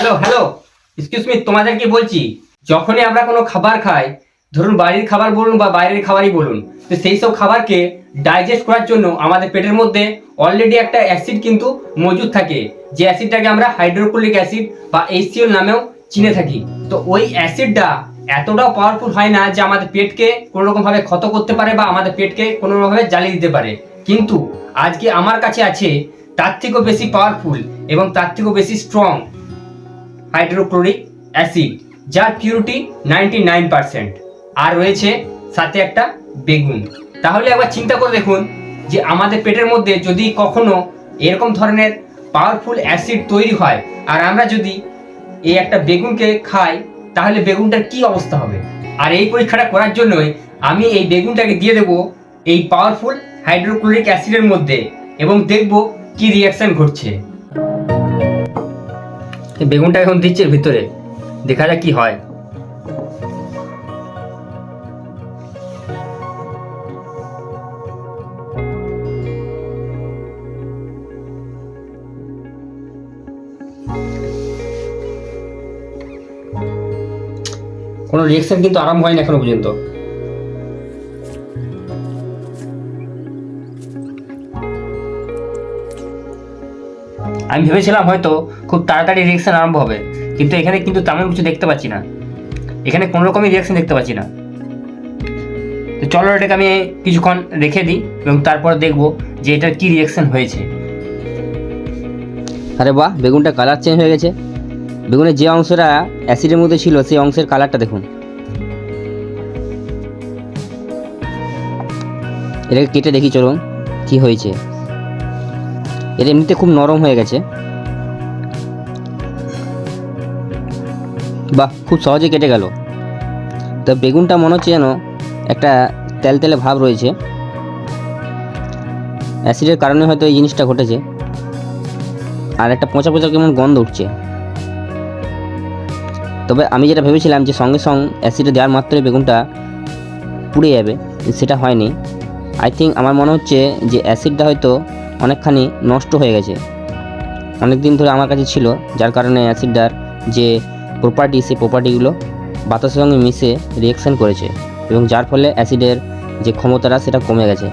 Hello hello excuse me তোমাদেরকে বলছি? যখনই আমরা কোনো খাবার খাই, ধরুন বাড়ির খাবার বলুন বা বাইরের খাবারই বলুন, তো সেই সব খাবারকে ডাইজেস্ট করার জন্য আমাদের পেটের মধ্যে অলরেডি একটা অ্যাসিড কিন্তু মজুদ থাকে। যে অ্যাসিডটাকে আমরা হাইড্রোক্লোরিক অ্যাসিড বা এইচসিএল নামেও চিনে থাকি। তো ওই অ্যাসিডটা এতটাও পাওয়ারফুল হয় না যে আমাদের পেটকে কোনো রকম ভাবে ক্ষত করতে পারে বা আমাদের পেটকে কোনো ভাবে জ্বালিয়ে দিতে পারে। কিন্তু আজকে আমার কাছে আছে, তার থেকেও বেশি পাওয়ারফুল এবং তার থেকেও বেশি স্ট্রং হাইড্রোক্লোরিক অ্যাসিড যার পিউরিটি নাইনটি নাইন পার্সেন্ট আর রয়েছে সাথে একটা বেগুন। তাহলে একবার চিন্তা করে দেখুন যে আমাদের পেটের মধ্যে যদি কখনো এরকম ধরনের পাওয়ারফুল অ্যাসিড তৈরি হয়, আর আমরা যদি এই একটা বেগুনকে খাই, তাহলে বেগুনটার কি অবস্থা হবে? আর এই পরীক্ষাটা করার জন্যই আমি এই বেগুনটাকে দিয়ে দেবো এই পাওয়ারফুল হাইড্রোক্লোরিক অ্যাসিডের মধ্যে এবং দেখব কি রিয়াকশন ঘটছে। বেগুনটা এখন দিচ্ছে ভিতরে। দেখা যাক কি হয়। কোনো রিয়াকশন কিন্তু আরম্ভ হয়নি এখনও পর্যন্ত। আমি ভেবেছিলাম হয়তো খুব তাড়াতাড়ি রিয়াকশন আরম্ভ হবে, কিন্তু এখানে কিন্তু তেমন কিছু দেখতে পাচ্ছি না। এখানে কোনো রকমই রিয়াকশন দেখতে পাচ্ছি না। তো চলো এটাকে আমি কিছুক্ষণ রেখে দিই এবং তারপর দেখব যে এটার কী রিয়াকশন হয়েছে। আরে বাহ, বেগুনটা কালার চেঞ্জ হয়ে গেছে। বেগুনের যে অংশটা অ্যাসিডের মধ্যে ছিল, সেই অংশের কালারটা দেখুন। এটাকে কেটে দেখি, চলুন, কি হয়েছে। এটা এমনিতে খুব নরম হয়ে গেছে। বাহ, খুব সহজে কেটে গেল। তো বেগুনটা মনে হচ্ছে যেন একটা তেল তেলে ভাব রয়েছে। অ্যাসিডের কারণে হয়তো এই জিনিসটা ঘটেছে। আর একটা পচা পচা কেমন গন্ধ উঠছে। তবে আমি যেটা ভেবেছিলাম যে সঙ্গে সঙ্গে অ্যাসিডে দেওয়ার মাত্রই বেগুনটা পুড়ে যাবে, সেটা হয়নি। আই থিঙ্ক আমার মনে হচ্ছে যে অ্যাসিডটা হয়তো অনেকখানি নষ্ট হয়ে গেছে। অনেক দিন ধরে আমার কাছে ছিল, যার কারণে অ্যাসিডটার যে প্রপার্টি সেই প্রপার্টিগুলো বাতাসের সঙ্গে মিশে রিয়েকশন করেছে এবং যার ফলে অ্যাসিডের যে ক্ষমতাটা, সেটা কমে গেছে।